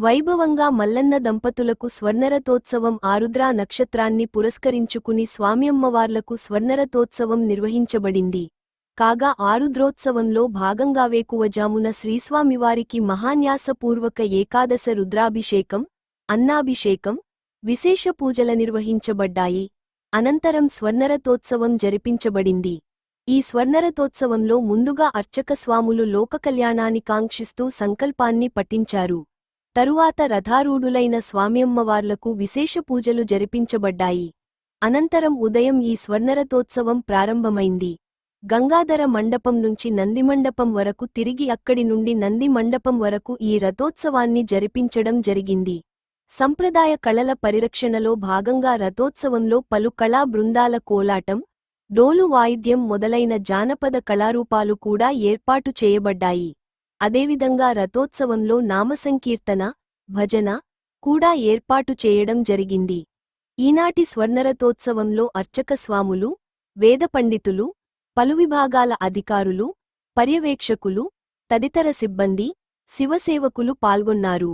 వైభవంగా మల్లన్న దంపతులకు స్వర్ణరథోత్సవం ఆరుద్రా నక్షత్రాన్ని పురస్కరించుకుని స్వామ్యమ్మవార్లకు స్వర్ణరథోత్సవం నిర్వహించబడింది. కాగా ఆరుద్రోత్సవంలో భాగంగా వేకువజామున శ్రీస్వామివారికి మహాన్యాసపూర్వక ఏకాదశ రుద్రాభిషేకం అన్నాభిషేకం విశేష పూజల నిర్వహించబడ్డాయి. అనంతరం స్వర్ణరథోత్సవం జరిపించబడింది. ఈ స్వర్ణరథోత్సవంలో ముందుగా అర్చక స్వాములు లోక కాంక్షిస్తూ సంకల్పాన్ని పఠించారు. తరువాత రథారూఢులైన స్వామ్యమ్మవార్లకు విశేష పూజలు జరిపించబడ్డాయి. అనంతరం ఉదయం ఈ స్వర్ణరథోత్సవం ప్రారంభమైంది. గంగాధర మండపం నుంచి నందిమండపం వరకు తిరిగి అక్కడి నుండి నంది మండపం వరకు ఈ రథోత్సవాన్ని జరిపించడం జరిగింది. సంప్రదాయ కళల పరిరక్షణలో భాగంగా రథోత్సవంలో పలు కళా బృందాల కోలాటం డోలు వాయిద్యం మొదలైన జానపద కళారూపాలు కూడా ఏర్పాటు చేయబడ్డాయి. అదేవిధంగా రథోత్సవంలో నామసంకీర్తన భజన కూడా ఏర్పాటు చేయడం జరిగింది. ఈనాటి స్వర్ణరథోత్సవంలో అర్చక స్వాములు వేద పండితులు పలు విభాగాల అధికారులు పర్యవేక్షకులు తదితర సిబ్బంది శివసేవకులు పాల్గొన్నారు.